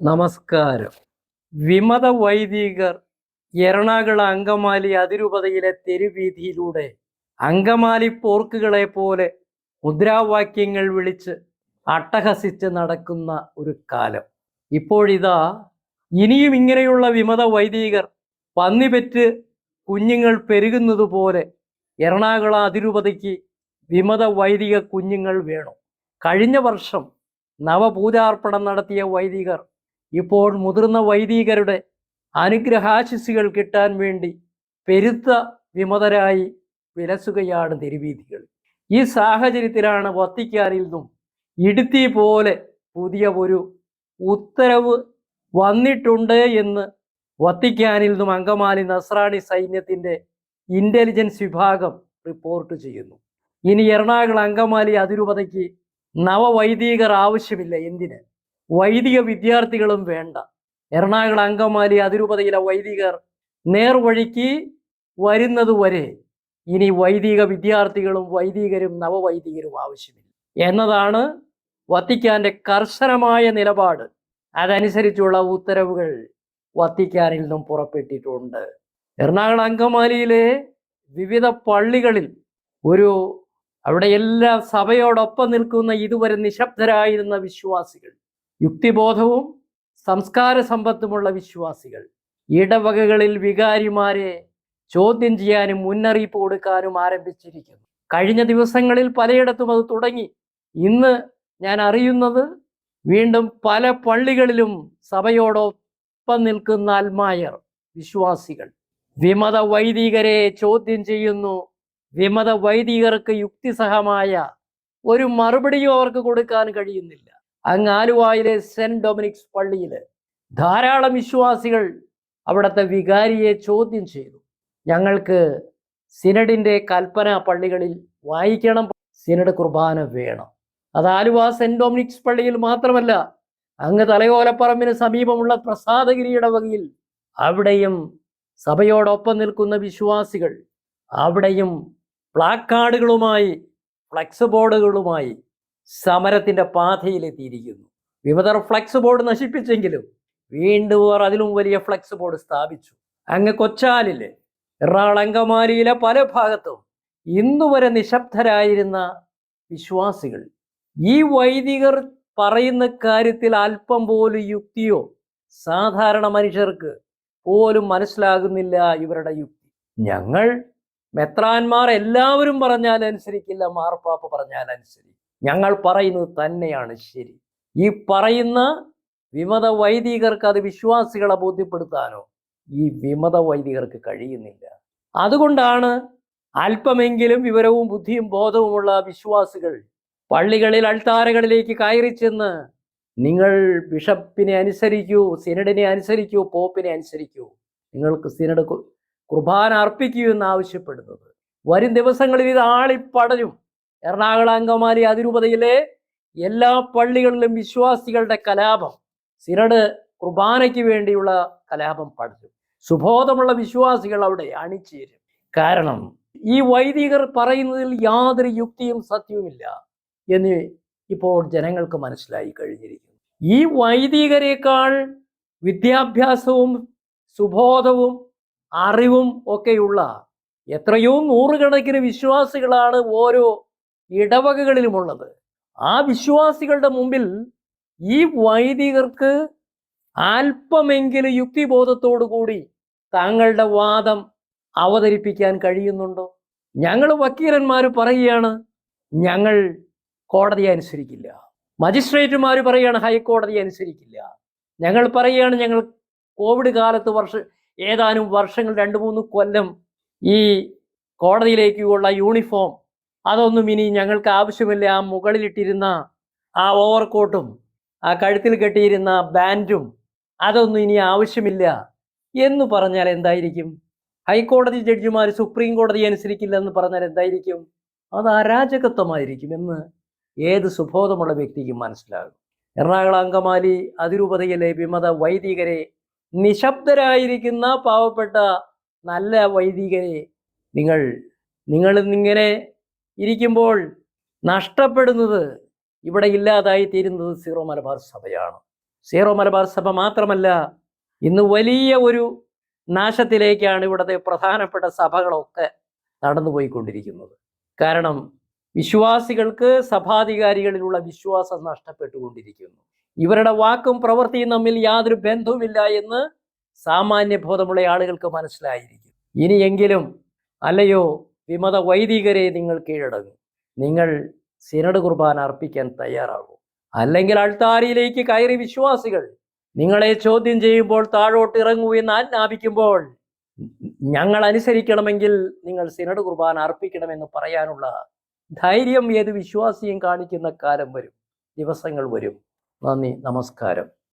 നമസ്കാരം. വിമത വൈദികർ എറണാകുളം അങ്കമാലി അതിരൂപതയിലെ തെരുവീതിയിലൂടെ അങ്കമാലി പോർക്കുകളെ പോലെ മുദ്രാവാക്യങ്ങൾ വിളിച്ച് അട്ടഹസിച്ച് നടക്കുന്ന ഒരു കാലം. ഇപ്പോഴിതാ ഇനിയും ഇങ്ങനെയുള്ള വിമത വൈദികർ പന്നിപെറ്റ് കുഞ്ഞുങ്ങൾ പെരുകുന്നത് പോലെ എറണാകുളം അതിരൂപതയ്ക്ക് വിമത വൈദിക കുഞ്ഞുങ്ങൾ വേണം. കഴിഞ്ഞ വർഷം നവപൂജാർപ്പണം നടത്തിയ വൈദികർ ഇപ്പോൾ മുതിർന്ന വൈദികരുടെ അനുഗ്രഹാശിസുകൾ കിട്ടാൻ വേണ്ടി പെരുത്ത വിമതരായി വിലസുകയാണ് തെരുവീതികൾ ഈ സാഹചര്യത്തിലാണ് വത്തിക്കാനിൽ നിന്നും ഇടുത്തി പോലെ പുതിയ ഒരു ഉത്തരവ് വന്നിട്ടുണ്ട് എന്ന് വത്തിക്കാനിൽ നിന്നും അങ്കമാലി നസ്രാണി സൈന്യത്തിന്റെ ഇന്റലിജൻസ് വിഭാഗം റിപ്പോർട്ട് ചെയ്യുന്നു. ഇനി എറണാകുളം അങ്കമാലി അതിരൂപതയ്ക്ക് നവവൈദികർ ആവശ്യമില്ല എന്തിന്? വൈദിക വിദ്യാർത്ഥികളും വേണ്ട. എറണാകുളം അങ്കമാലി അതിരൂപതയിലെ വൈദികർ നേർവഴിക്ക് വരുന്നതുവരെ ഇനി വൈദിക വിദ്യാർത്ഥികളും വൈദികരും നവവൈദികരും ആവശ്യമില്ല. എന്നതാണ് വത്തിക്കാന്റെ കർശനമായ നിലപാട്. അതനുസരിച്ചുള്ള ഉത്തരവുകൾ വത്തിക്കാനിൽ നിന്നും പുറപ്പെട്ടിട്ടുണ്ട്. എറണാകുളം അങ്കമാലിയിലെ വിവിധ പള്ളികളിൽ ഒരു അവിടെ എല്ലാ സഭയോടൊപ്പം നിൽക്കുന്ന ഇതുവരെ നിശബ്ദരായിരുന്ന വിശ്വാസികൾ യുക്തിബോധവും സംസ്കാര സമ്പത്തുമുള്ള വിശ്വാസികൾ. ഇടവകകളിൽ വികാരിമാരെ ചോദ്യം ചെയ്യാനും മുന്നറിയിപ്പ് കൊടുക്കാനും ആരംഭിച്ചിരിക്കുന്നു. കഴിഞ്ഞ ദിവസങ്ങളിൽ പലയിടത്തും അത് തുടങ്ങി. ഇന്ന് ഞാൻ അറിയുന്നത് വീണ്ടും പല പള്ളികളിലും സഭയോടൊപ്പം നിൽക്കുന്ന അൽമായർ വിശ്വാസികൾ. വിമത വൈദികരെ ചോദ്യം ചെയ്യുന്നു. വിമത വൈദികർക്ക് യുക്തിസഹമായ ഒരു മറുപടിയും അവർക്ക് കൊടുക്കാൻ കഴിയുന്നില്ല. അങ്ങ് ആലുവായിലെ സെന്റ് ഡൊമിനിക്സ് പള്ളിയിൽ ധാരാളം വിശ്വാസികൾ അവിടുത്തെ വികാരിയെ ചോദ്യം ചെയ്തു. ഞങ്ങൾക്ക് സിനഡിന്റെ കൽപ്പന പള്ളികളിൽ വായിക്കണം. സിനഡ് കുർബാന വേണം. അത് ആലുവ സെന്റ് ഡൊമിനിക്സ് പള്ളിയിൽ മാത്രമല്ല അങ്ങ് തലയോലപ്പറമ്പിന് സമീപമുള്ള പ്രസാദഗിരിയുടെ വകയിൽ അവിടെയും സഭയോടൊപ്പം നിൽക്കുന്ന വിശ്വാസികൾ അവിടെയും പ്ലാക്കാർഡുകളുമായി ഫ്ലക്സ് ബോർഡുകളുമായി സമരത്തിന്റെ പാതയിലെത്തിയിരിക്കുന്നു. വിമതർ ഫ്ലക്സ് ബോർഡ് നശിപ്പിച്ചെങ്കിലും വീണ്ടും അവർ അതിലും വലിയ ഫ്ലക്സ് ബോർഡ് സ്ഥാപിച്ചു. അങ്ങ് കൊച്ചാലിൽ എറണാകുളങ്കമാലിയിലെ പല ഭാഗത്തും ഇന്നു വരെ നിശബ്ദരായിരുന്ന വിശ്വാസികൾ. ഈ വൈദികർ പറയുന്ന കാര്യത്തിൽ അല്പം പോലും യുക്തിയോ സാധാരണ മനുഷ്യർക്ക് പോലും മനസ്സിലാകുന്നില്ല ഇവരുടെ യുക്തി. ഞങ്ങൾ മെത്രാന്മാർ എല്ലാവരും പറഞ്ഞാൽ അനുസരിക്കില്ല മാർപ്പാപ്പ പറഞ്ഞാൽ അനുസരിക്കും ഞങ്ങൾ പറയുന്നത് തന്നെയാണ് ശരി. ഈ പറയുന്ന വിമത വൈദികർക്ക് അത് വിശ്വാസികളെ ബോധ്യപ്പെടുത്താനോ ഈ വിമത വൈദികർക്ക് കഴിയുന്നില്ല. അതുകൊണ്ടാണ് അല്പമെങ്കിലും വിവരവും ബുദ്ധിയും ബോധവുമുള്ള വിശ്വാസികൾ പള്ളികളിൽ അൾത്താരകളിലേക്ക് കയറി ചെന്ന് നിങ്ങൾ ബിഷപ്പിനെ അനുസരിക്കൂ സിനഡിനെ അനുസരിക്കൂ പോപ്പിനെ അനുസരിക്കൂ നിങ്ങൾക്ക് സിനഡ് കുർബാന അർപ്പിക്കൂ എന്ന് ആവശ്യപ്പെടുന്നത് വരും ദിവസങ്ങളിൽ ഇത് ആളിപ്പടരും. എറണാകുളം അങ്കമാലി അതിരൂപതയിലെ എല്ലാ പള്ളികളിലും വിശ്വാസികളുടെ കലാപം സിരട് കുർബാനയ്ക്ക് വേണ്ടിയുള്ള കലാപം പടരും. സുബോധമുള്ള വിശ്വാസികൾ അവിടെ അണിചേരും. കാരണം ഈ വൈദികർ പറയുന്നതിൽ യാതൊരു യുക്തിയും സത്യവുമില്ല എന്ന് ഇപ്പോൾ ജനങ്ങൾക്ക് മനസ്സിലായി കഴിഞ്ഞിരിക്കുന്നു. ഈ വൈദികരെക്കാൾ വിദ്യാഭ്യാസവും സുബോധവും അറിവും ഒക്കെയുള്ള എത്രയോ നൂറുകണക്കിന് വിശ്വാസികളാണ് ഓരോ ഇടവകകളിലുമുള്ളത്. ആ വിശ്വാസികളുടെ മുമ്പിൽ ഈ വൈദികർക്ക് അല്പമെങ്കിലും യുക്തിബോധത്തോടു കൂടി താങ്കളുടെ വാദം അവതരിപ്പിക്കാൻ കഴിയുന്നുണ്ടോ? ഞങ്ങൾ വക്കീലന്മാർ പറയുകയാണ് ഞങ്ങൾ കോടതിയെ അനുസരിക്കില്ല. മജിസ്ട്രേറ്റുമാർ പറയുകയാണ് ഹൈക്കോടതിയെ അനുസരിക്കില്ല. ഞങ്ങൾ പറയുകയാണ് ഞങ്ങൾ കോവിഡ് കാലത്ത് വർഷ ഏതാനും വർഷങ്ങൾ രണ്ട് മൂന്ന് കൊല്ലം ഈ കോടതിയിലേക്കുള്ള യൂണിഫോം അതൊന്നും ഇനി ഞങ്ങൾക്ക് ആവശ്യമില്ല. ആ മുകളിലിട്ടിരുന്ന ആ ഓവർകോട്ടും ആ കഴുത്തിൽ കെട്ടിയിരുന്ന ബാൻഡും അതൊന്നും ഇനി ആവശ്യമില്ല. എന്ന് പറഞ്ഞാൽ എന്തായിരിക്കും? ഹൈക്കോടതി ജഡ്ജിമാർ സുപ്രീം കോടതി അനുസരിക്കില്ല എന്ന് പറഞ്ഞാൽ എന്തായിരിക്കും? അത് അരാജകത്വമായിരിക്കും എന്ന് ഏത് സുബോധമുള്ള വ്യക്തിക്കും മനസ്സിലാകും. എറണാകുളം അങ്കമാലി അതിരൂപതയിലെ വിമത വൈദികരെ നിശബ്ദരായിരിക്കുന്ന പാവപ്പെട്ട നല്ല വൈദികരെ നിങ്ങൾ ഇങ്ങനെ ഇരിക്കുമ്പോൾ നഷ്ടപ്പെടുന്നത് ഇവിടെ ഇല്ലാതായി തീരുന്നത് സീറോ മലബാർ സഭയാണ്. സീറോ മലബാർ സഭ മാത്രമല്ല ഇന്ന് വലിയ ഒരു നാശത്തിലേക്കാണ് ഇവിടുത്തെ പ്രധാനപ്പെട്ട സഭകളൊക്കെ നടന്നുപോയിക്കൊണ്ടിരിക്കുന്നത്. കാരണം വിശ്വാസികൾക്ക് സഭാധികാരികളിലുള്ള വിശ്വാസം നഷ്ടപ്പെട്ടുകൊണ്ടിരിക്കുന്നു. ഇവരുടെ വാക്കും പ്രവൃത്തിയും തമ്മിൽ യാതൊരു ബന്ധവുമില്ല എന്ന് സാമാന്യ ബോധമുള്ള ആളുകൾക്ക് മനസ്സിലായിരിക്കും. ഇനിയെങ്കിലും അല്ലയോ വിമത വൈദികരെ നിങ്ങൾ കീഴടങ്ങും. നിങ്ങൾ സിനഡ് കുർബാന അർപ്പിക്കാൻ തയ്യാറാകും. അല്ലെങ്കിൽ അൾത്താരിയിലേക്ക് കയറി വിശ്വാസികൾ നിങ്ങളെ ചോദ്യം ചെയ്യുമ്പോൾ താഴോട്ട് ഇറങ്ങൂ എന്ന് ആജ്ഞാപിക്കുമ്പോൾ ഞങ്ങൾ അനുസരിക്കണമെങ്കിൽ നിങ്ങൾ സിനഡ് കുർബാന അർപ്പിക്കണമെന്ന് പറയാനുള്ള ധൈര്യം ഏത് വിശ്വാസിയും കാണിക്കുന്ന കാലം വരും. ദിവസങ്ങൾ വരും. നന്ദി നമസ്കാരം.